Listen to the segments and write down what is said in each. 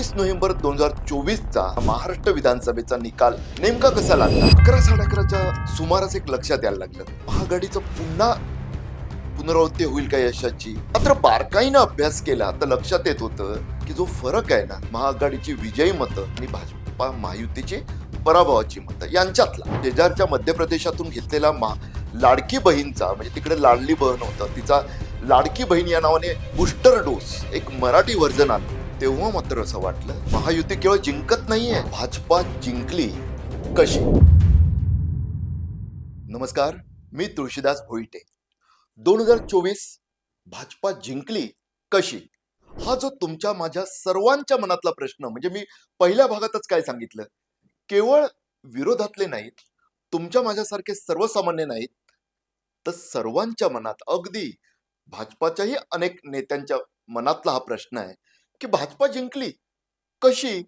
वीस नोव्हेंबर दोन हजार चोवीसचा महाराष्ट्र विधानसभेचा निकाल नेमका कसा लागला? अकरा साडे अकराच्या सुमारास एक लक्षात यायला लागलं. महागाडीचं पुन्हा पुनरावृत्ती होईल का यशाची? मात्र बारकाईनं अभ्यास केला तर लक्षात येत होतं की जो फरक आहे ना महाआघाडीची विजयी मतं आणि भाजपा महायुतीची पराभवाची मतं यांच्यातला. शेजारच्या मध्य प्रदेशातून घेतलेला मा लाडकी बहीणचा म्हणजे तिकडे लाडली बहीण होतं तिचा लाडकी बहीण या नावाने बुस्टर डोस एक मराठी व्हर्जन आलं तेव्हा मात्र असं वाटलं महायुती केवळ जिंकत नाहीये भाजपा जिंकली कशी? नमस्कार मी तुळशीदास भोईटे. दोन हजार चोवीस भाजपा जिंकली कशी? हा जो तुमच्या माझ्या सर्वांच्या मनातला प्रश्न म्हणजे मी पहिल्या भागातच काय सांगितलं? केवळ विरोधातले नाहीत तुमच्या माझ्यासारखे सर्वसामान्य नाहीत तर सर्वांच्या मनात अगदी भाजपाच्याही अनेक नेत्यांच्या मनातला हा प्रश्न आहे. की भाजपा जिंकली? कशी?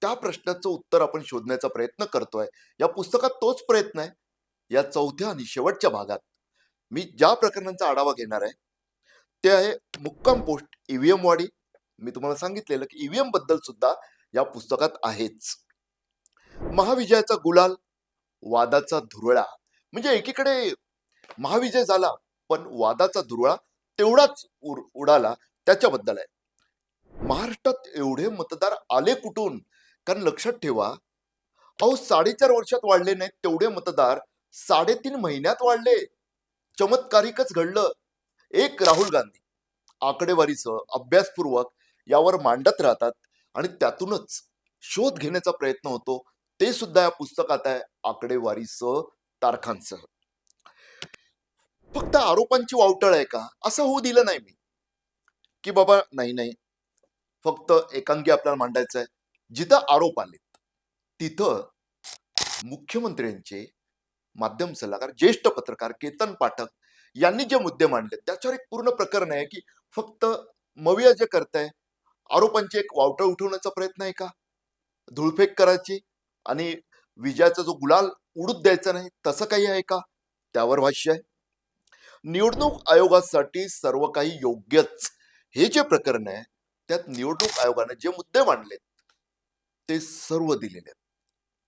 त्या प्रश्नाचं उत्तर आपण शोधण्याचा प्रयत्न करतोय. या पुस्तकात तोच प्रयत्न आहे. या चौथ्या आणि शेवटच्या भागात मी ज्या प्रकरणांचा आढावा घेणार आहे ते आहे मुक्काम पोस्ट ईव्हीएम वाडी. मी तुम्हाला सांगितलेलं की ईव्हीएमबद्दल सुद्धा या पुस्तकात आहेच. महाविजयाचा गुलाल वादाचा धुरळा. म्हणजे एकीकडे महाविजय झाला पण वादाचा धुरळा तेवढाच उर- उडाला त्याच्याबद्दल आहे. महाराष्ट्रात एवढे मतदार आले कुठून? कारण लक्षात ठेवा अहो साडेचार वर्षात वाढले नाहीत तेवढे मतदार साडेतीन महिन्यात वाढले. चमत्कारिकच घडलं. एक राहुल गांधी आकडेवारीसह अभ्यासपूर्वक यावर मांडत राहतात आणि त्यातूनच शोध घेण्याचा प्रयत्न होतो. ते सुद्धा या पुस्तकात आहे आकडेवारीसह तारखांसह. फक्त आरोपांची वावटळ आहे का? असं होऊ दिलं नाही मी. की बाबा नाही नाही. फक्त एकांगी आपल्याला मांडायचं आहे जिथं आरोप आलेत तिथं मुख्यमंत्र्यांचे माध्यम सल्लागार ज्येष्ठ पत्रकार केतन पाठक यांनी जे मुद्दे मांडले त्याच्यावर एक पूर्ण प्रकरण आहे की फक्त मविया जे करताय आरोपांचे एक वावटळ उठवण्याचा प्रयत्न आहे का? धुळफेक करायची आणि विजयाचा जो गुलाल उडूत द्यायचा नाही तसं काही आहे का? त्यावर भाष्य आहे. निवडणूक आयोगासाठी सर्व काही योग्यच हे जे प्रकरण आहे त्यात निवडणूक आयोगाने जे मुद्दे मांडलेत ते सर्व दिलेले आहेत.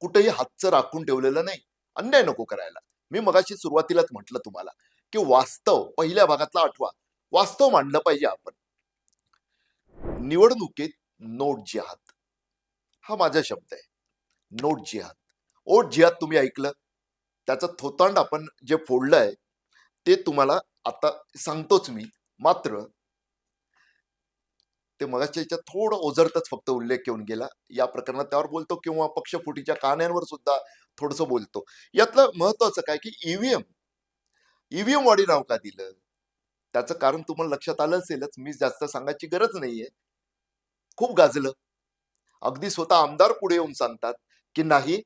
कुठेही हातचं राखून ठेवलेलं नाही. अन्याय नको करायला. मी मगाशी सुरुवातीलाच म्हटलं तुम्हाला की वास्तव पहिल्या भागातला आठवा वास्तव मांडलं पाहिजे आपण. निवडणुकीत नोट जिहाद. हा माझा शब्द आहे. नोट जिहाद. ओट जिहाद तुम्ही ऐकलं? त्याचं थोतांड आपण जे फोडलं आहे ते तुम्हाला आता सांगतोच मी. मात्र ते मगाच्या याच्यात थोडं ओझरतच फक्त उल्लेख घेऊन गेला. या प्रकरणात त्यावर बोलतो किंवा पक्षफुटीच्या कहाण्यांवर सुद्धा थोडस बोलतो. यातलं महत्वाचं काय की ईव्हीएम ईव्हीएम वाढी नाव का दिलं? त्याचं कारण तुम्हाला लक्षात आलं असेलच. मी जास्त सांगायची गरज नाहीये. खूप गाजलं. अगदी स्वतः आमदार पुढे येऊन सांगतात की नाही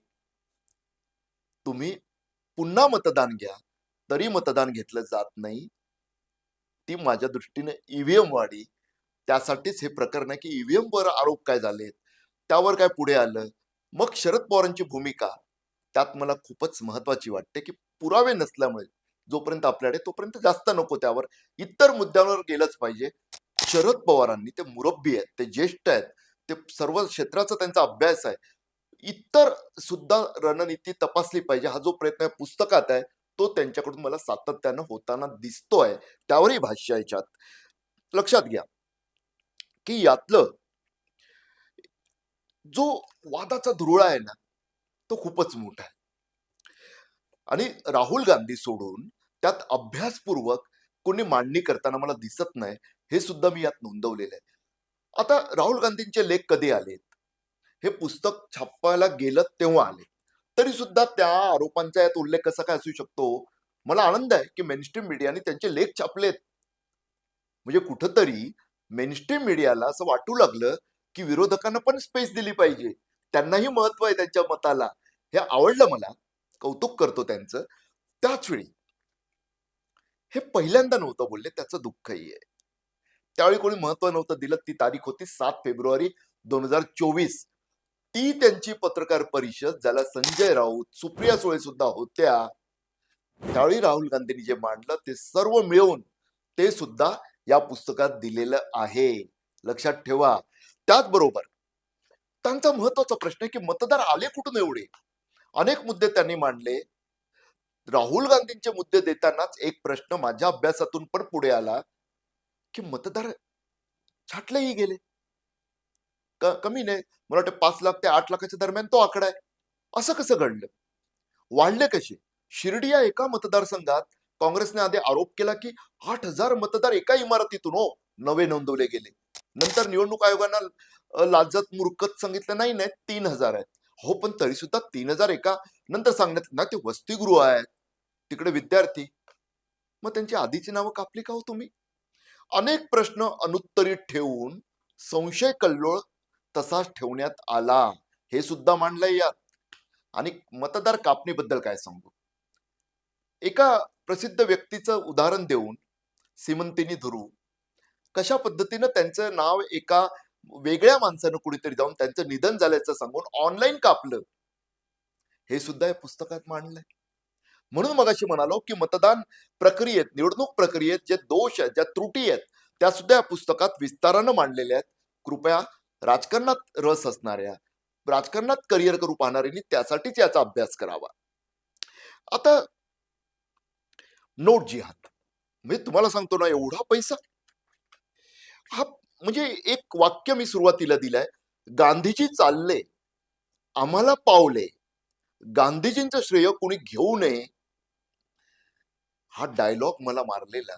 तुम्ही पुन्हा मतदान घ्या. तरी मतदान घेतलं जात नाही. ती माझ्या दृष्टीने ईव्हीएम वाढी त्यासाठीच हे प्रकरण आहे की ईव्हीएम वर आरोप काय झालेत त्यावर काय पुढे आलं? मग शरद पवारांची भूमिका त्यात मला खूपच महत्वाची वाटते की पुरावे नसल्यामुळे जोपर्यंत आपल्याकडे तोपर्यंत जास्त नको त्यावर. इतर मुद्द्यांवर गेलंच पाहिजे. शरद पवारांनी ते मुरब्बी आहेत ते ज्येष्ठ आहेत ते सर्व क्षेत्राचा त्यांचा अभ्यास आहे. इतर सुद्धा रणनीती तपासली पाहिजे. हा जो प्रयत्न आहे पुस्तकात आहे तो त्यांच्याकडून मला सातत्यानं होताना दिसतोय. त्यावरही भाष्य याच्यात. लक्षात घ्या. की यातलं जो वादाचा धुरळा आहे ना तो खूपच मोठा आहे. आणि राहुल गांधी सोडून त्यात अभ्यासपूर्वक कोणी मांडणी करताना मला दिसत नाही हे सुद्धा मी यात नोंदवलेलं आहे. आता राहुल गांधींचे लेख कधी आलेत? हे पुस्तक छापायला गेलं तेव्हा आले. तरी सुद्धा त्या आरोपांचा यात उल्लेख कसा काय असू शकतो? मला आनंद आहे की मेनस्ट्रीम मीडियाने त्यांचे लेख छापलेत. म्हणजे कुठंतरी मेनस्ट्रीम मीडियाला असं वाटू लागलं की विरोधकांना पण स्पेस दिली पाहिजे. त्यांनाही महत्त्व आहे त्यांच्या मताला. हे आवडलं मला. कौतुक करतो त्यांचं. त्याच वेळी हे पहिल्यांदा नव्हतं बोलले त्याचं दुःखही आहे. त्यावेळी कोणी महत्त्व नव्हतं दिलं. ती तारीख होती सात फेब्रुवारी दोन हजार चोवीस. ती त्यांची पत्रकार परिषद ज्याला संजय राऊत सुप्रिया सुळे सुद्धा होत्या. त्यावेळी राहुल गांधींनी जे मांडलं ते सर्व मिळवून ते सुद्धा या पुस्तकात दिलेलं आहे. लक्षात ठेवा. त्याचबरोबर त्यांचा महत्त्वाचा प्रश्न आहे की मतदार आले कुठून एवढे? अनेक मुद्दे त्यांनी मांडले. राहुल गांधींचे मुद्दे देतानाच एक प्रश्न माझ्या अभ्यासातून पण पुढे आला की मतदार छाटलेही गेले. कमी नाही. मला वाटतं पाच लाख ते आठ लाखाच्या दरम्यान तो आकडा आहे. असं कसं घडलं? वाढले कसे? शिर्डी या एका मतदारसंघात काँग्रेसने आधी आरोप केला की आठ हजार मतदार एका इमारतीतून हो नवे नोंदवले गेले. नंतर निवडणूक आयोगानं लाजत मुरकत सांगितलं नाही नाही तीन हजार आहेत. हो पण तरी सुद्धा तीन हजार एका नंतर सांगण्यात ना ते वसतिगृह आहेत. तिकडे विद्यार्थी. मग त्यांची आधीची नावं कापली का हो तुम्ही? अनेक प्रश्न अनुत्तरित ठेवून संशय कल्लोळ तसाच ठेवण्यात आला. हे सुद्धा मांडलंय यात. आणि मतदार कापणीबद्दल काय सांगू? एका प्रसिद्ध व्यक्तीचं उदाहरण देऊन सिमंतिनी धुरू कशा पद्धतीनं त्यांचं नाव एका वेगळ्या माणसानं कुणीतरी जाऊन त्यांचं निधन झाल्याचं सांगून ऑनलाईन कापलं हे सुद्धा या पुस्तकात मांडलंय. म्हणून मगाशी म्हणालो की मतदान प्रक्रियेत निवडणूक प्रक्रियेत जे दोष आहेत ज्या त्रुटी आहेत त्या सुद्धा या पुस्तकात विस्तारानं मांडलेल्या आहेत. कृपया राजकारणात रस असणाऱ्या राजकारणात करिअर करू पाहणाऱ्यांनी त्यासाठीच याचा अभ्यास करावा. आता नोट जिहाद म्हणजे तुम्हाला सांगतो ना एवढा पैसा. हा म्हणजे एक वाक्य मी सुरुवातीला दिलंय. गांधीजी चालले आम्हाला पावले. गांधीजींचं श्रेय कोणी घेऊ नये. हा डायलॉग मला मारलेला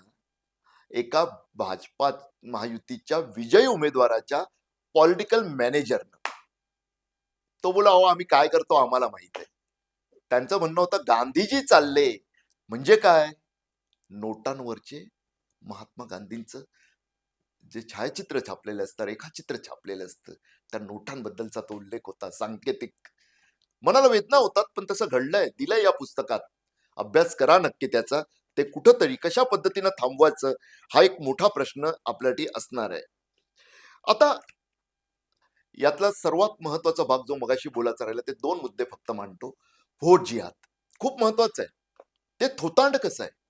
एका भाजपा महायुतीच्या विजयी उमेदवाराच्या पॉलिटिकल मॅनेजरनं तो बोला अहो आम्ही काय करतो आम्हाला माहीत आहे. त्यांचं म्हणणं होतं गांधीजी चालले. म्हणजे काय? नोटांवरचे महात्मा गांधींचं जे छायाचित्र छापलेलं असतं रेखाचित्र छापलेलं असतं त्या नोटांबद्दलचा तो उल्लेख होता सांकेतिक. मनाला वेदना होतात पण तसं घडलंय दिलंय या पुस्तकात. अभ्यास करा नक्की त्याचा. ते कुठंतरी कशा पद्धतीनं थांबवायचं हा एक मोठा प्रश्न आपल्यासाठी असणार आहे. आता यातला सर्वात महत्त्वाचा भाग जो मगाशी बोलायचा राहिला ते दोन मुद्दे फक्त मांडतो. व्होट खूप महत्वाचं आहे. ते थोतांड कसं आहे?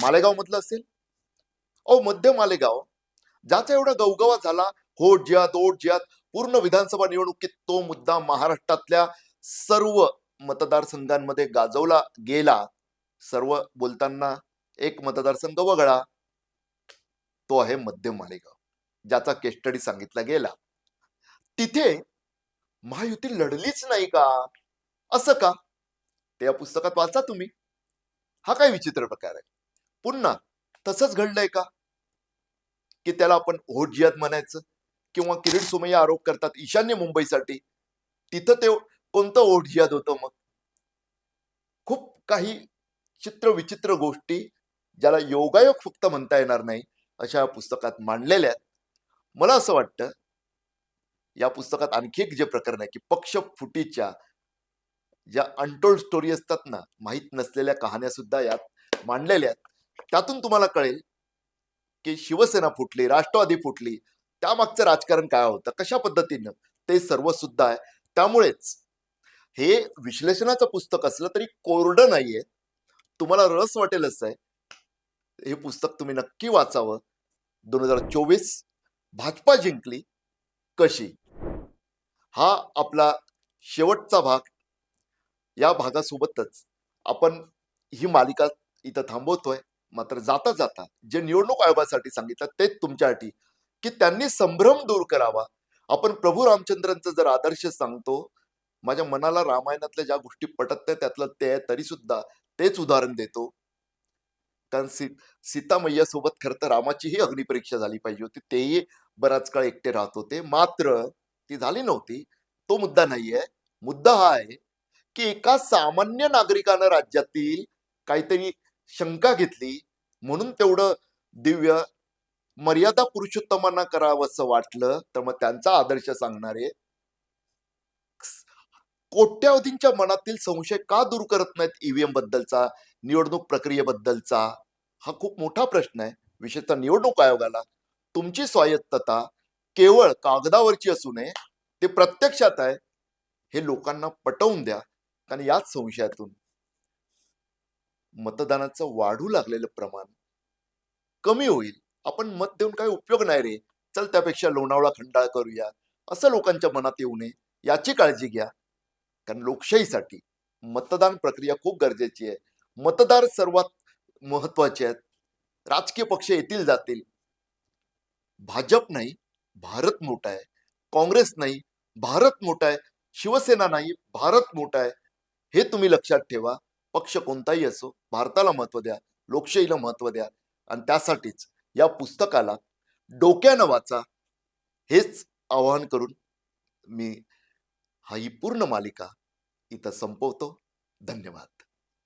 मालेगाव मधलं असेल? अहो मध्य मालेगाव ज्याचा एवढा गवगवा झाला होट ज्यात ओट ज्यात पूर्ण विधानसभा निवडणुकीत तो मुद्दा महाराष्ट्रातल्या सर्व मतदारसंघांमध्ये गाजवला गेला. सर्व बोलताना एक मतदारसंघ वगळा. तो आहे मध्य मालेगाव ज्याचा केस स्टडी सांगितला गेला. तिथे महायुती लढलीच नाही का? असं का? ते या पुस्तकात वाचा तुम्ही. हा काय विचित्र प्रकार आहे? पुन्हा तसंच घडलंय का? की त्याला आपण होट म्हणायचं किंवा किरीट सुमय्या आरोप करतात ईशान्य मुंबईसाठी तिथं ते कोणतं ओढजियात होतं मग? खूप काही चित्र विचित्र गोष्टी ज्याला योगायोग फक्त म्हणता येणार नाही अशा या पुस्तकात मांडलेल्या आहेत. मला असं वाटतं या पुस्तकात आणखी एक जे प्रकरण आहे की पक्ष फुटीच्या ज्या अनटोल्ड स्टोरी असतात ना माहीत नसलेल्या कहाण्या सुद्धा यात मांडलेल्या आहेत. त्यातून तुम्हाला कळेल की शिवसेना फुटली राष्ट्रवादी फुटली त्यामागचं राजकारण काय होतं कशा पद्धतीनं ते सर्व सुद्धा आहे. त्यामुळेच हे विश्लेषणाचं पुस्तक असलं तरी कोरडं नाहीये. तुम्हाला रस वाटेल असं आहे. हे पुस्तक तुम्ही नक्की वाचावं. दोन हजार चोवीस भाजपा जिंकली कशी? हा आपला शेवटचा भाग. या भागासोबतच आपण ही मालिका इथं थांबवतोय. मात्र जाता जाता जे निवडणूक आयोगासाठी सांगितलं तेच तुमच्यासाठी की त्यांनी संभ्रम दूर करावा. आपण प्रभू रामचंद्रांचा जर आदर्श सांगतो माझ्या मनाला रामायणातल्या ज्या गोष्टी पटत नाही त्यातलं ते आहे तरी सुद्धा तेच उदाहरण देतो. कारण सी सीता मैया सोबत खरं तर रामाचीही अग्निपरीक्षा झाली पाहिजे होती तेही बराच काळ एकटे राहत होते. मात्र ती झाली नव्हती. तो मुद्दा नाहीये. मुद्दा हा आहे की एका सामान्य नागरिकानं राज्यातील काहीतरी शंका घेतली. म्हणून तेवढं दिव्य मर्यादा पुरुषोत्तमांना करावं असं वाटलं. तर मग त्यांचा आदर्श सांगणारे कोट्यावधींच्या मनातील संशय का दूर करत नाहीत ईव्हीएम बद्दलचा निवडणूक प्रक्रियेबद्दलचा? हा खूप मोठा प्रश्न आहे. विशेषतः निवडणूक आयोगाला. तुमची स्वायत्तता केवळ कागदावरची असू नये ते प्रत्यक्षात आहे. हे लोकांना पटवून द्या. कारण याच संशयातून मतदानाचं वाढू लागलेलं प्रमाण कमी होईल. आपण मत देऊन काही उपयोग नाही रे. चल त्यापेक्षा लोणावळा खंडाळ करूया. असं लोकांच्या मनात येऊ नये. याची काळजी घ्या. कारण लोकशाहीसाठी मतदान प्रक्रिया खूप गरजेची आहे. मतदार सर्वात महत्त्वाचे आहेत. राजकीय पक्ष येतील जातील. भाजप नाही भारत मोठा आहे. काँग्रेस नाही भारत मोठा आहे. शिवसेना नाही भारत मोठा आहे. हे तुम्ही लक्षात ठेवा. पक्ष कोणताही असो भारताला महत्त्व द्या लोकशाहीला महत्त्व द्या. आणि त्यासाठीच या पुस्तकाला डोक्यानं वाचा हेच आवाहन करून मी हा ही पूर्ण मालिका इथं संपवतो. धन्यवाद.